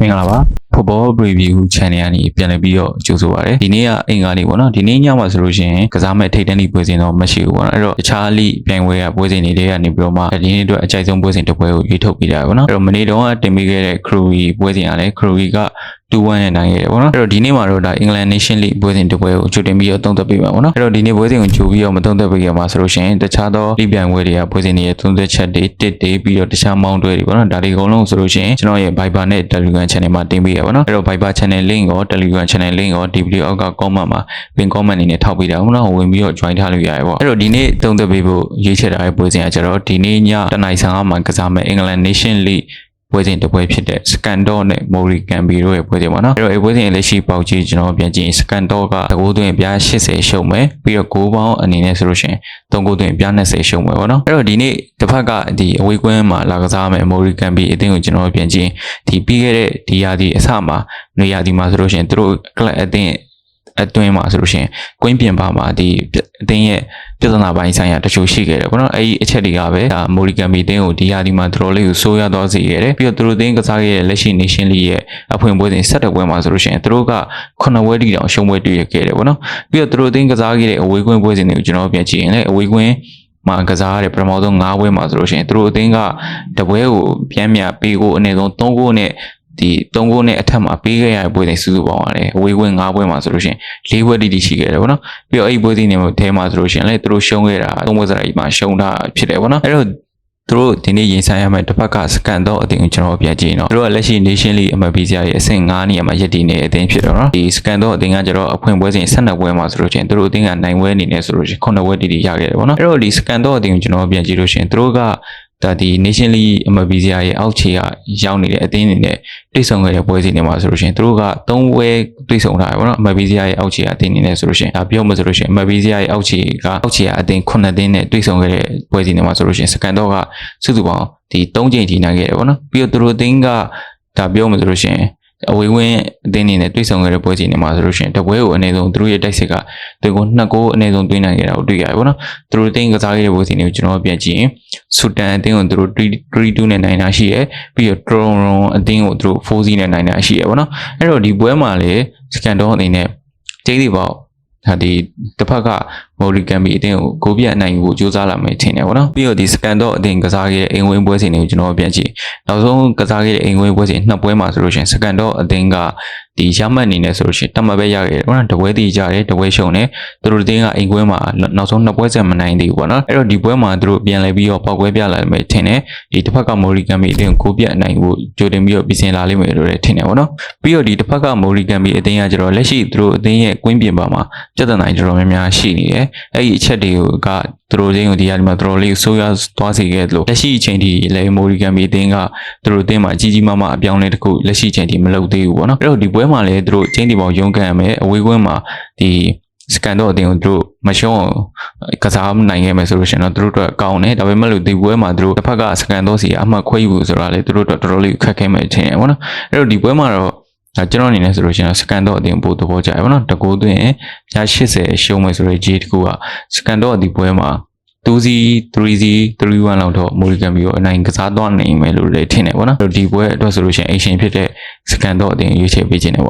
မင်္ဂလာပါ Football Review Channel ကနေပြန်လည်ပြီးတော့ကြိုဆိုပါရစေဒီနေ့ကအင်္ဂါနေ့ပေါ့နော်ဒီနေ့ညမှာဆိုလို့ရှိရင်ကစားမဲ့ထိပ်တန်းလိပွဲစဉ်တော့မရှိဘူးပေါ့နော်အဲ့တော့တခြားလိပြိုင်ပွဲကပွဲစဉ်တွေတွေကနေပြီးတော့မှဒီနေ့အတွက်အကြိုက်ဆုံးပွဲစဉ်တစ်ပွဲကိုရွေးထုတ်ပေးတာပေါ့နော်အဲ့တော့မနေ့တုန်းကတင်ပေးခဲ့တဲ့ Crewe ပွဲစဉ်ကလည်း Crewe က 2-1နဲ့နိုင်ခဲ့တယ်ပေါ့နော်အဲ့တော့ဒီနေ့မှာတော့ဒါ England Nation League ပွဲစဉ်တစ်ပွဲကိုကြိုတင်ပြီးတော့သုံးသပ်ပေးပါပေါ့နော်အဲ့တော့ဒီနေ့ပွဲစဉ်ကိုကြိုပြီးတော့မသုံးသပ်ပေးရမှာဆိုလို့ရှိရင်တခြားသောလိပြိုင်ပွဲတွေကပွဲစဉ်တွေရဲ့သုံးသပ်ချက်တွေတစ်တွေပြီးတော့တခြားမောင်းတွဲတွေပေါ့နော်ဒါတွေအကုန်လုံးဆိုလို့ရှိရင်ကျွန်တော်ရဲ့ Viber နဲ့ Telegram Channel မှာတင်ပေးရပါတော့အဲ့တော့ Viber Channel link ရော Telegram Channel link ရောဒီဗီဒီယိုအောက်က comment မှာ pin comment အနေနဲ့ထောက်ပေးတာပေါ့နော်ဝင်ပြီးတော့ join ထားလို့ရတယ်ပေါ့အဲ့တော့ဒီနေ့သုံးသပ်ပေးဖို့ရွေးချယ်ထားတဲ့ပွဲစဉ်ကကျတော့ဒီနေ့ညတနင်္လာနေ့မှာကစားမယ့် England Nation League ပွဲစဉ်တစ်ပွဲဖြစ်တဲ့ Scandal နဲ့ Mori Gambi တို့ရဲ့ပွဲစဉ်ပေါ့နော်အဲ့တော့ဒီပွဲစဉ်ရဲ့လက်ရှိပေါက်ကြီးကျွန်တော်ပြန်ကြည့်ရင် Scandal ကတကိုးသွင်းပြား80ရှုံးမယ်ပြီးတော့6ပေါင်းအနေနဲ့ဆိုလို့ရှိရင်3ကိုးသွင်းပြား20ရှုံးမယ်ပေါ့နော်အဲ့တော့ဒီနေ့တစ်ဖက်ကဒီအဝေးကွင်းမှာလာကစားမယ် Mori Gambi အသင်းကိုကျွန်တော်ပြန်ကြည့်ဒီပြီးခဲ့တဲ့ဒီရာသီအစမှာနေရာဒီမှာဆိုလို့ရှိရင်သူတို့ club အသင်း အတွင်းမှာဆိုလို့ရှိရင်ကွင်းပြင်ပါမှာဒီအသင်းရဲ့ပြဿနာပိုင်းဆိုင်ရာတချို့ရှိခဲ့တယ်ပေါ့နော်အဲဒီအချက်တွေကပဲဒါမိုရီဂမ်ဘီတင်းကိုဒီယာဒီမှာတော်တော်လေးကိုဆိုးရသွားစေခဲ့တယ်ပြီးတော့သူတို့တင်းကစားခဲ့တဲ့လက်ရှိ nation league ရဲ့အဖွင့်ပွဲစဉ်17ပွဲမှာဆိုလို့ရှိရင်သူတို့က9ပွဲတိတောင်ရှုံးပွဲတွေ့ရခဲ့တယ်ပေါ့နော်ပြီးတော့သူတို့တင်းကစားခဲ့တဲ့အဝေးကွင်းပွဲစဉ်တွေကိုကျွန်တော်ပြန်ကြည့်ရင်လည်းအဝေးကွင်းမှာကစားရတဲ့ပထမဆုံး9ပွဲမှာဆိုလို့ရှိရင်သူတို့အသင်းကတပွဲကိုပြန်မြပေးကိုအနည်းဆုံး3ဂိုးနဲ့ ဒီ3ဂိုးနဲ့အထက်မှာပေးခဲ့ရတဲ့ပွဲတွေစုစုပေါင်းရတယ်အဝေးကွင်း9ပွဲမှာဆိုလို့ရှိရင်၄ပွဲတိတိရှိခဲ့တယ်ပေါ့နော်ပြီးတော့အဲ့ဒီပွဲစဉ်တွေမှာထဲမှာဆိုလို့ရှိရင်လည်းသူတို့ရှုံးခဲ့တာ၃ပွဲစရိုက်မှာရှုံးတာဖြစ်တယ်ပေါ့နော်အဲ့တော့သူတို့ဒီနေ့ရင်ဆိုင်ရမယ့်တစ်ဖက်ကစကန်တော့အတင်းကိုကျွန်တော်ပြန်ကြည့်နော်သူတို့ကလက်ရှိ Nation League အမှတ်ပေးစရာရဲ့အဆင့်9နေရာမှာရည်တည်နေတဲ့အတင်းဖြစ်တော့နော်ဒီစကန်တော့အတင်းကကျတော့အဖွင့်ပွဲစဉ်12ပွဲမှာဆိုလို့ရှိရင်သူတို့အတင်းကနိုင်ပွဲအနေနဲ့ဆိုလို့ရှိရင်9ပွဲတည်တည်ရခဲ့တယ်ပေါ့နော်အဲ့တော့ဒီစကန်တော့အတင်းကိုကျွန်တော်ပြန်ကြည့်လို့ရှိရင်သူတို့က ဒါဒီ Nation League အမဘီဇီယာရဲ့အောက်ခြေကရောက်နေတဲ့အသင်းတွေနဲ့တိတ်ဆုံခဲ့တဲ့ပွဲစဉ်တွေမှာဆိုလို့ရှိရင်သူတို့က၃ဝဲတိတ်ဆုံထားတယ်ပေါ့နော်အမဘီဇီယာရဲ့အောက်ခြေကအသင်းတွေနဲ့ဆိုလို့ရှိရင်ဒါပြောမှဆိုလို့ရှိရင်အမဘီဇီယာရဲ့အောက်ခြေကအောက်ခြေကအသင်း9သင်းနဲ့တိတ်ဆုံခဲ့တဲ့ပွဲစဉ်တွေမှာဆိုလို့ရှိရင်စကန်တော့ကစုစုပေါင်းဒီ၃ချိန်ထိနိုင်ခဲ့တယ်ပေါ့နော်ပြီးတော့သူတို့အသင်းကဒါပြောမှဆိုလို့ရှိရင် အဝေးဝင်းအသင်းနေနဲ့တွေ့ဆုံခဲ့တဲ့ပွဲချိန်တွေမှာဆိုလို့ရှိရင်တပွဲကိုအနည်းဆုံးသူတို့ရဲ့တိုက်စစ်ကသူကိုနှစ်ကိုအနည်းဆုံးတွင်းနိုင်ခဲ့တာကိုတွေ့ရတယ်ပေါ့နော်သူတို့အသင်းကစားခဲ့တဲ့ပွဲချိန်တွေကိုကျွန်တော်ပြန်ကြည့်ရင်ဆူတန်အသင်းကိုသူတို့3-2နဲ့နိုင်တာရှိရယ်ပြီးတော့ drone အသင်းကိုသူတို့4-0နဲ့နိုင်တာရှိရယ်ပေါ့နော်အဲ့တော့ဒီပွဲမှာလေစကန်တော့အနေနဲ့ကျိတ်စီပေါ့ဒါဒီတစ်ဖက်က မော်လီဂမ်ဘီအတင်းကိုဂိုးပြတ်နိုင်ဖို့ကြိုးစားလာမယ်ထင်တယ်ပေါ့နော်ပြီးတော့ဒီစကန်တော့အတင်းကစားခဲ့တဲ့အိမ်ဝင်းပွဲစဉ်တွေကိုကျွန်တော်ပြန်ကြည့်နောက်ဆုံးကစားခဲ့တဲ့အိမ်ဝင်းပွဲစဉ်နှစ်ပွဲမှာဆိုလို့ရှိရင်စကန်တော့အတင်းကဒီရမှတ်အနေနဲ့ဆိုလို့ရှိရင်တမပဲရခဲ့တယ်ပေါ့နော်တပွဲတည်ကြတယ်တပွဲရှုံတယ်သူတို့အတင်းကအိမ်ကွင်းမှာနောက်ဆုံးနှစ်ပွဲဆက်မနိုင်သေးဘူးပေါ့နော်အဲ့တော့ဒီပွဲမှာသူတို့ပြန်လဲပြီးတော့ပောက်ကွဲပြလာမယ်ထင်တယ်ဒီတစ်ဖက်ကမော်လီဂမ်ဘီအတင်းကိုဂိုးပြတ်နိုင်ဖို့ကြိုတင်ပြီးတော့ပြင်ဆင်လာလိမ့်မယ်လို့လည်းထင်တယ်ပေါ့နော်ပြီးတော့ဒီတစ်ဖက်ကမော်လီဂမ်ဘီအတင်းကကျတော့လက်ရှိသူတို့အတင်းရဲ့ကွင်းပြင်ပါမှာပြဿနာတွေတော်တော်များများရှိနေတယ်အဲ့ဒီအချက်တွေကသူတို့ချင်းကိုဒီဟာဒီမှာတော်တော်လေးဆိုးရွားသွားစေခဲ့တယ်လို့လက်ရှိအချိန်ထိလည်းမော်ရီဂမ်ဘီအတင်းကသူတို့အတင်းမှာကြီးကြီးမားမားအပြောင်းအလဲတစ်ခုလက်ရှိအချိန်ထိမလုပ်သေးဘူးပေါ့နော်အဲ့တော့ဒီပွဲမှာလည်းသူတို့ချင်းတီပေါင်းရုန်းကန်ရမယ်အဝေးကွင်းမှာဒီစကန်တော့အတင်းကိုသူတို့မရှုံးကစားနိုင်ခဲ့မယ်ဆိုလို့ရှိရင်တော့သူတို့အတွက်ကောင်းတယ်ဒါပေမဲ့လို့ဒီပွဲမှာသူတို့တစ်ဖက်ကစကန်တော့စီအမှတ်ခွဲယူဆိုတာလေသူတို့အတွက်တော်တော်လေးခက်ခဲမယ်ထင်တယ်ပေါ့နော်အဲ့တော့ဒီပွဲမှာတော့ ဒါကျွန်တော်အနေနဲ့ဆိုလို့ရှိရင်စကန်တော့အတင်းပို့သဘောကျတယ်ပေါ့နော်တကူသွင်းရ80ရှုံးမယ်ဆိုတော့ J တကူကစကန်တော့ဒီပွဲမှာ 2C 3C 3-1လောက်တော့မိုရီဂမ်ဘီကိုအနိုင်ကစားသွားနိုင်မယ်လို့လည်းထင်တယ်ပေါ့နော်ဒီပွဲအတွက်ဆိုလို့ရှိရင်အရှင်ဖြစ်တဲ့စကန်တော့အတင်းရွေးချယ်ပေးခြင်းတယ်ပေါ့